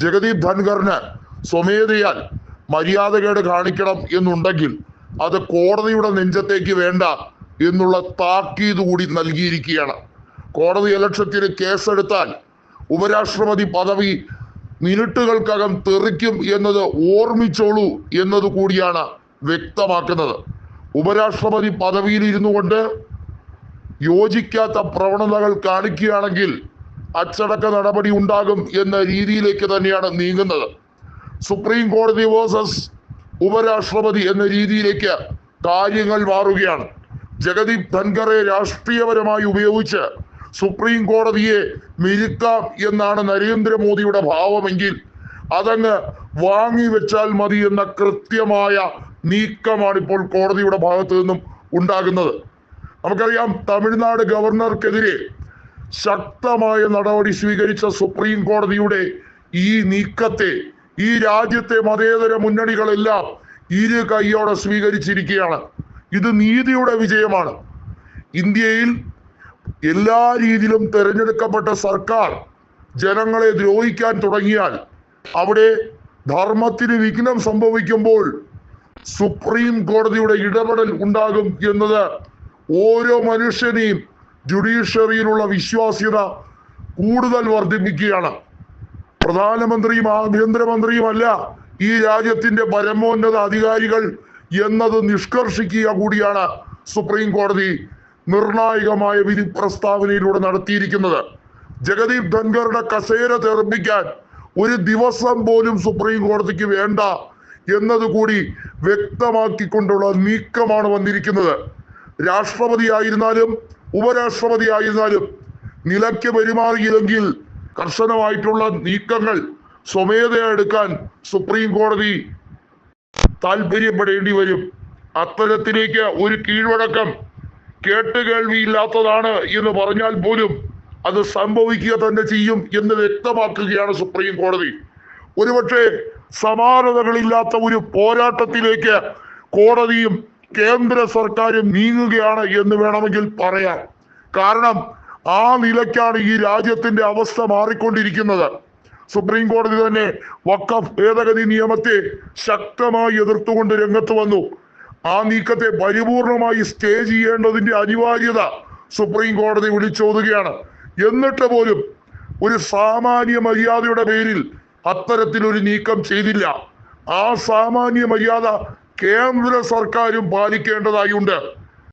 ജഗദീപ് ധൻഖറിന് സ്വമേധയാൽ മര്യാദകേട് കാണിക്കണം എന്നുണ്ടെങ്കിൽ അത് കോടതിയുടെ നെഞ്ചത്തേക്ക് വേണ്ട എന്നുള്ള താക്കീത് കൂടി നൽകിയിരിക്കുകയാണ്. കോടതി ഇലക്ഷത്തിന് കേസെടുത്താൽ ഉപരാഷ്ട്രപതി പദവി മിനിറ്റുകൾക്കകം തെറിക്കും എന്നത് ഓർമ്മിച്ചോളൂ എന്നത് കൂടിയാണ് വ്യക്തമാക്കുന്നത്. ഉപരാഷ്ട്രപതി പദവിയിൽ ഇരുന്നു കൊണ്ട് യോജിക്കാത്ത പ്രവണതകൾ കാണിക്കുകയാണെങ്കിൽ അച്ചടക്ക നടപടി ഉണ്ടാകും എന്ന രീതിയിലേക്ക് തന്നെയാണ് നീങ്ങുന്നത്. സുപ്രീം കോടതി വേഴ്സസ് ഉപരാഷ്ട്രപതി എന്ന രീതിയിലേക്ക് കാര്യങ്ങൾ മാറുകയാണ്. ജഗദീപ് ധൻഖറെ രാഷ്ട്രീയപരമായി ഉപയോഗിച്ച് സുപ്രീം കോടതിയെ മിരുക്കാം എന്നാണ് നരേന്ദ്രമോദിയുടെ ഭാവമെങ്കിൽ അതങ്ങ് വാങ്ങിവെച്ചാൽ മതി എന്ന കൃത്യമായ നീക്കമാണ് ഇപ്പോൾ കോടതിയുടെ ഭാഗത്തു നിന്നും ഉണ്ടാകുന്നത്. നമുക്കറിയാം തമിഴ്നാട് ഗവർണർക്കെതിരെ ശക്തമായ നടപടി സ്വീകരിച്ച സുപ്രീം കോടതിയുടെ ഈ നീക്കത്തെ ഈ രാജ്യത്തെ മതേതര മുന്നണികളെല്ലാം ഇരു കൈയോടെ സ്വീകരിച്ചിരിക്കുകയാണ്. ഇത് നീതിയുടെ വിജയമാണ്. ഇന്ത്യയിൽ എല്ലാ രീതിയിലും തെരഞ്ഞെടുക്കപ്പെട്ട സർക്കാർ ജനങ്ങളെ ദ്രോഹിക്കാൻ തുടങ്ങിയാൽ അവിടെ ധർമ്മത്തിന് വിഘ്നം സംഭവിക്കുമ്പോൾ സുപ്രീം കോടതിയുടെ ഇടപെടൽ ഉണ്ടാകും എന്നത് ഓരോ മനുഷ്യനെയും ജുഡീഷ്യറിയിലുള്ള വിശ്വാസ്യത കൂടുതൽ വർദ്ധിപ്പിക്കുകയാണ്. പ്രധാനമന്ത്രിയും ആഭ്യന്തരമന്ത്രിയുമല്ല ഈ രാജ്യത്തിന്റെ പരമോന്നത അധികാരികൾ എന്നത് നിഷ്കർഷിക്കുക കൂടിയാണ് സുപ്രീം കോടതി നിർണായകമായ വിധി പ്രസ്താവനയിലൂടെ നടത്തിയിരിക്കുന്നത്. ജഗദീപ് ധൻഖറുടെ കസേര തെറിപ്പിക്കാൻ ഒരു ദിവസം പോലും സുപ്രീം കോടതിക്ക് വേണ്ട എന്നത് കൂടി വ്യക്തമാക്കിക്കൊണ്ടുള്ള നീക്കമാണ് വന്നിരിക്കുന്നത്. രാഷ്ട്രപതി ആയിരുന്നാലും ഉപരാഷ്ട്രപതി ആയിരുന്നാലും നിലയ്ക്ക് പെരുമാറിയില്ലെങ്കിൽ കർശനമായിട്ടുള്ള നീക്കങ്ങൾ സ്വമേധയാ എടുക്കാൻ സുപ്രീം കോടതി താല്പര്യപ്പെടേണ്ടി വരും. അത്തരത്തിലേക്ക് ഒരു കീഴ്വഴക്കം കേട്ടുകേൾവിയില്ലാത്തതാണ് എന്ന് പറഞ്ഞാൽ പോലും അത് സംഭവിക്കുക തന്നെ ചെയ്യും എന്ന് വ്യക്തമാക്കുകയാണ് സുപ്രീം കോടതി. ഒരുപക്ഷെ സമാനതകളില്ലാത്ത ഒരു പോരാട്ടത്തിലേക്ക് കോടതിയും കേന്ദ്ര സർക്കാർ നീങ്ങുകയാണ് എന്ന് വേണമെങ്കിൽ പറയാം. കാരണം ആ നിലയ്ക്കാണ് ഈ രാജ്യത്തിന്റെ അവസ്ഥ മാറിക്കൊണ്ടിരിക്കുന്നത്. സുപ്രീം കോടതി തന്നെ വക്കഫ് ഭേദഗതി നിയമത്തെ ശക്തമായി എതിർത്തുകൊണ്ട് രംഗത്ത് വന്നു. ആ നീക്കത്തെ പരിപൂർണമായി സ്റ്റേ ചെയ്യേണ്ടതിന്റെ അനിവാര്യത സുപ്രീം കോടതി വിളിച്ചോതുകയാണ്. എന്നിട്ട് പോലും ഒരു സാമാന്യ മര്യാദയുടെ പേരിൽ അത്തരത്തിലൊരു നീക്കം ചെയ്തില്ല. ആ സാമാന്യ മര്യാദ കേന്ദ്ര സർക്കാരും പാലിക്കേണ്ടതായുണ്ട്.